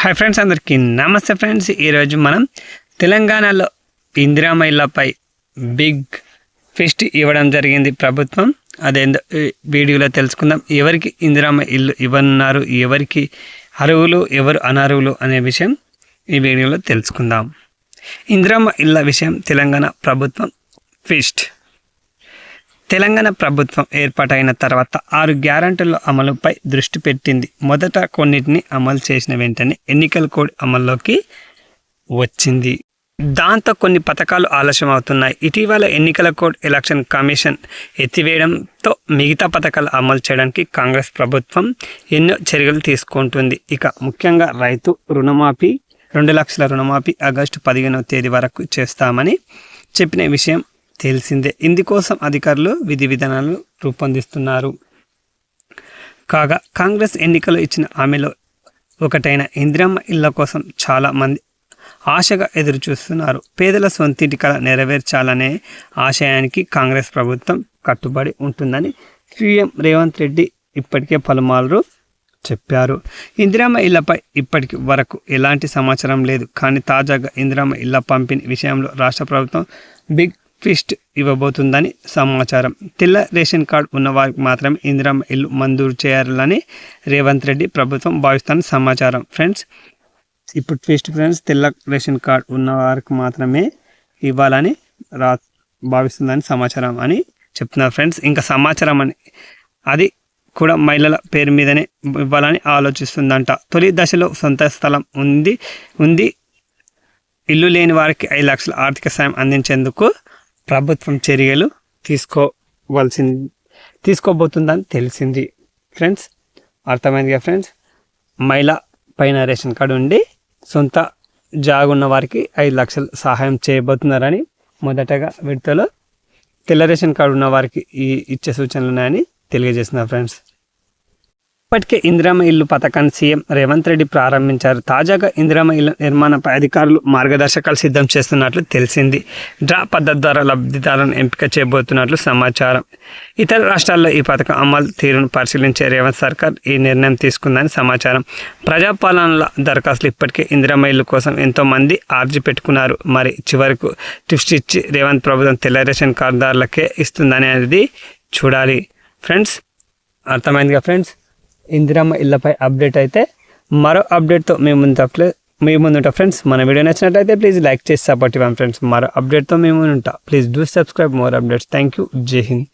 Hi friends అందరికీ నమస్తే friends. ఈరోజు మనం తెలంగాణలో ఇందిరామహిళపై బిగ్ ఫిస్ట్ ఇవ్వడం జరిగింది ప్రభుత్వం. అదేందో ఈ వీడియోలో తెలుసుకుందాం. ఎవరికి ఇందిరామ ఇల్లు ఇవ్వనున్నారు? ఎవరికి అరువులు ఎవరు అనర్హులు? అనే విషయం ఈ వీడియోలో తెలుసుకుందాం. ఇందిరామ ఇళ్ళ విషయం తెలంగాణ ప్రభుత్వం ఫిస్ట్. తెలంగాణ ప్రభుత్వం ఏర్పాటైన తర్వాత ఆరు గ్యారంటీల అమలుపై దృష్టి పెట్టింది. మొదట కొన్నిటిని అమలు చేసిన వెంటనే ఎన్నికల కోడ్ అమల్లోకి వచ్చింది. దాంతో కొన్ని పథకాలు ఆలస్యం అవుతున్నాయి ఇటీవల ఎన్నికల కోడ్ ఎలక్షన్ కమిషన్ ఎత్తివేయడంతో మిగతా పథకాలు అమలు చేయడానికి కాంగ్రెస్ ప్రభుత్వం ఎన్నో చర్యలు తీసుకుంటుంది. ఇక ముఖ్యంగా రైతు రుణమాఫీ రెండు లక్షల రుణమాఫీ ఆగస్టు పదిహేనవ తేదీ వరకు చేస్తామని చెప్పిన విషయం తెలిసిందే. ఇందుకోసం అధికారులు విధి విధానాలు రూపొందిస్తున్నారు. కాగా కాంగ్రెస్ ఎన్నికలు ఇచ్చిన హామీలో ఒకటైన ఇందిరమ్మ ఇళ్ళ కోసం చాలా మంది ఆశగా ఎదురు చూస్తున్నారు పేదల సొంతింటి కళ నెరవేర్చాలనే ఆశయానికి కాంగ్రెస్ ప్రభుత్వం కట్టుబడి ఉంటుందని సీఎం రేవంత్ రెడ్డి ఇప్పటికే పలుమార్లు చెప్పారు. ఇందిరామ ఇళ్ళపై ఇప్పటికి వరకు ఎలాంటి సమాచారం లేదు. కానీ తాజాగా ఇందిరామ ఇళ్ళ పంపిణీ విషయంలో రాష్ట్ర ప్రభుత్వం బిగ్ ఫిస్ట్ ఇవ్వబోతుందని సమాచారం. తెల్ల రేషన్ కార్డు ఉన్నవారికి మాత్రమే ఇందిరమ్మ ఇల్లు మంజూరు చేయాలని రేవంత్ రెడ్డి ప్రభుత్వం భావిస్తున్న సమాచారం. ఫ్రెండ్స్ ఇప్పుడు ఫిస్ట్ ఫ్రెండ్స్ తెల్ల రేషన్ కార్డు ఉన్నవారికి మాత్రమే ఇవ్వాలని రా భావిస్తుందని సమాచారం అని చెప్తున్నారు ఫ్రెండ్స్. ఇంకా సమాచారం అని అది కూడా మహిళల పేరు మీదనే ఇవ్వాలని ఆలోచిస్తుందంట. తొలి దశలో సొంత స్థలం ఉంది ఉంది. ఇల్లు లేని వారికి ఐదు లక్షల ఆర్థిక సాయం అందించేందుకు ప్రభుత్వం చర్యలు తీసుకోవాల్సింది తీసుకోబోతుందని తెలిసింది. ఫ్రెండ్స్ అర్థమైందిగా ఫ్రెండ్స్ మహిళ పైన రేషన్ కార్డు ఉండి సొంత జాగున్న వారికి ఐదు లక్షలు సహాయం చేయబోతున్నారని మొదటగా విడతలో తెల్ల రేషన్ కార్డు ఉన్న వారికి ఈ ఇచ్చే సూచనలు ఉన్నాయని తెలియజేస్తున్నారు ఫ్రెండ్స్ ఇప్పటికే ఇందిరామ ఇల్లు పథకాన్ని సీఎం రేవంత్ రెడ్డి ప్రారంభించారు. తాజాగా ఇందిరామ ఇల్లు నిర్మాణపై అధికారులు మార్గదర్శకాలు సిద్ధం చేస్తున్నట్లు తెలిసింది. డ్రా పద్ధతి ద్వారా లబ్ధిదారులను ఎంపిక చేయబోతున్నట్లు సమాచారం. ఇతర రాష్ట్రాల్లో ఈ పథకం అమలు తీరును పరిశీలించే రేవంత్ సర్కార్ ఈ నిర్ణయం తీసుకుందని సమాచారం. ప్రజాపాలనల దరఖాస్తులు ఇప్పటికే ఇందిరామ ఇల్లు కోసం ఎంతోమంది ఆర్జీ పెట్టుకున్నారు. మరి చివరకు ట్విస్ట్ ఇచ్చి రేవంత్ ప్రభుత్వం తెల్ల రేషన్ కార్డుదారులకే ఇస్తుందనేది అనేది చూడాలి. ఫ్రెండ్స్ అర్థమైందిగా ఫ్రెండ్స్? ఇందిరమ్మ ఇళ్ళపై అప్డేట్ అయితే మరో అప్డేట్తో మేము ముందు మీ ముందుంటా ఫ్రెండ్స్ మన వీడియో నచ్చినట్లయితే ప్లీజ్ లైక్ చేసి సపోర్ట్ ఇవ్వండి ఫ్రెండ్స్ మరో అప్డేట్తో మేము ఉంటా. Please do subscribe more updates thank you జై హింద్